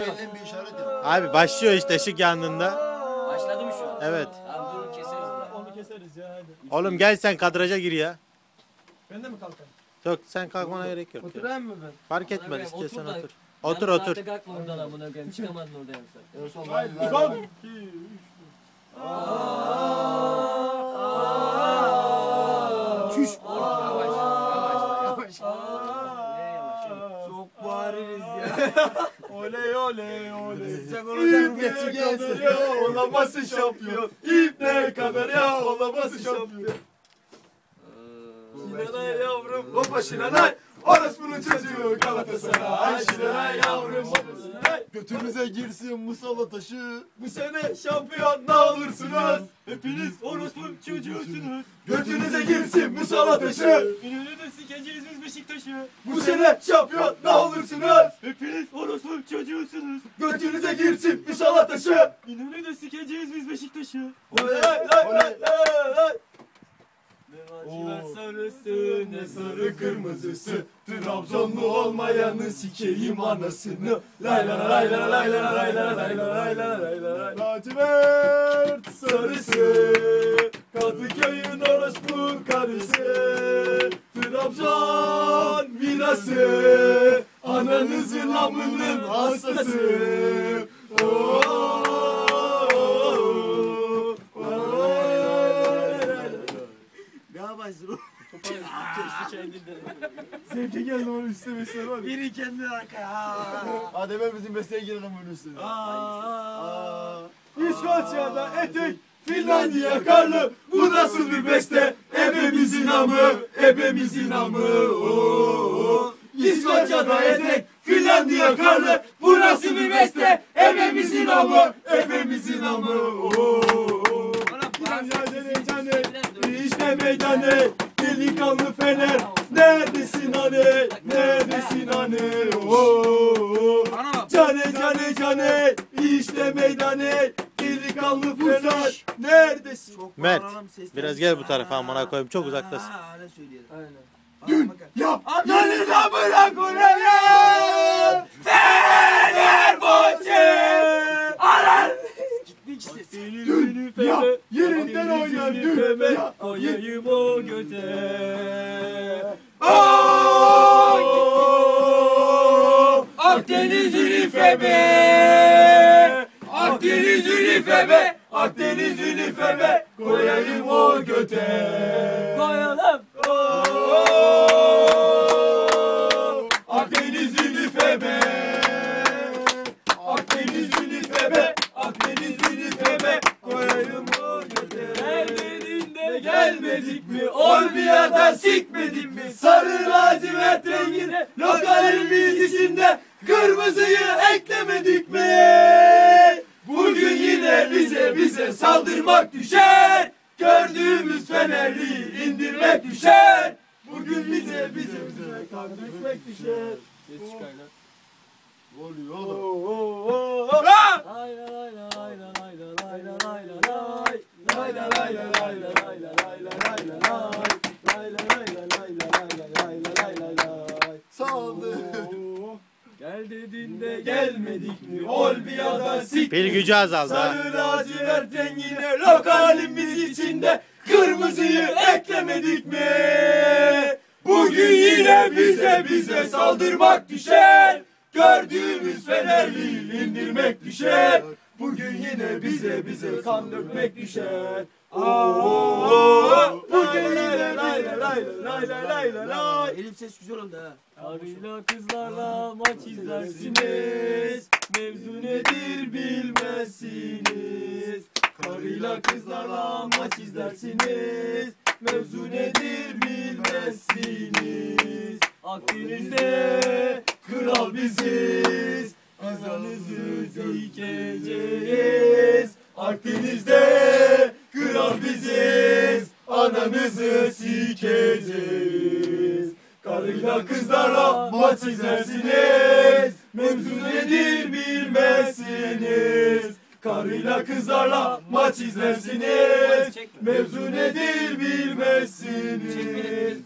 Bir işaret. Abi başlıyor işte ışık yandığında. Başladı mı şu an? Evet. Tamam durun keseriz bunu. Onu keseriz ya hadi. Oğlum gel sen kadraja gir ya. Ben de mi kalkayım? Yok sen kalkmana gerek yok. ya. Oturayım mı ben? Fark etmez Amına koyayım, istiyorsan otur da- otur. Otur Yalnız otur. Artık kalkma oradan amına koyayım. Çıkamadın oradan sen. Son. Çüş. Yavaş yavaş yavaş. Yavaş? Çok bağırırız ya. oley oley oley. Sen onu geçi gelsin. Olamasın şampiyon. İple kadar ya olamasın şampiyon. Şinanay yavrum hoppa şinanay. Orospu'nun çocuğu Galatasaray. Şinanay yavrum. Götünüze girsin musalla taşı. Bu sene şampiyon ne olursunuz? Hepiniz orospu çocuğusunuz. Götünüze girsin bu salataşı. İnönü de sikeceğiz biz Beşiktaş'ı. Bu sene şampiyon ne olursunuz? Hepiniz orospu çocuğusunuz. Götünüze girsin bu salataşı. İnönü de sikeceğiz biz Beşiktaş'ı. Oley oley oley lacivert sarısı ne sarı kırmızısı? Trabzonlu olmayanı sikeyim anasını. Lay la lay la lay la lay la lay la lay la lay la Lacivert sarısı. Kadıköy'ün orospu karısı. Trabzon virası Ananızın amının hastası Geldi onu istemesi var Biri kendi arkaya. Hadi ben bizim mesleğe girelim bunun üstüne. İskoçya'da etek Finlandiya karlı. Bu nasıl bir beste? Ebemizin amı Ebemizin amı. İskoçya'da etek Finlandiya karlı. Bu nasıl bir beste? Ebemizin amı Ebemizin amı Oo. Cane cane işte meydanı Delikanlı fener. Neredesin meydanı Delikanlı fener Neredesin? Mert biraz gel bu tarafa amına koyayım çok uzaktasın. öyle söyleyelim. Dün yap Ananın amına koyayım Fenerbahçe. Alan Dün yap yerinden oynar dün yap. Koyayım o göte. Oh! Akdeniz Ünifebe Akdeniz Akdeniz Ünifebe Koyayım o göte. Koyalım. Akdeniz Ünifebe Akdeniz Ünifebe Akdeniz Ünifebe Koyayım o göte. Gelmedik mi? Olmaya sikmedik mi? Sarı lacivert rengine Lokalin biz içinde Kırmızıyı eklemedik mi yine bize saldırmak düşer. Gördüğümüz fenerliği indirmek düşer. Bugün bize bize bize kan dökmek düşer Ses. Ne oluyor oğlum? Gel dedin de Gelmedik mi? Olbiya'da sik Pil gücü azaldı. Sarı lacivert rengine lokalimiz içinde Kırmızıyı eklemedik mi? Bugün yine bize bize saldırmak düşer. Gördüğümüz fenerliği indirmek düşer. Bugün yine bize bize kan dökmek düşer. Oo, Bugün yine lay la lay la lay la lay la lay Elim ses güzel oldu ha. Karıyla kızlarla maç izlersiniz. Mevzu nedir bilmezsiniz Karıyla kızlarla maç izlersiniz Mevzu nedir bilmezsiniz Akdeniz'de kral biziz Kızanızı zikeceğiz Akdeniz'de kral biziz Ananızı sikeceğiz. Karıyla kızlarla maç izlersiniz. Mevzu nedir bilmezsiniz. Karıyla kızlarla maç izlersiniz. Mevzu nedir bilmezsiniz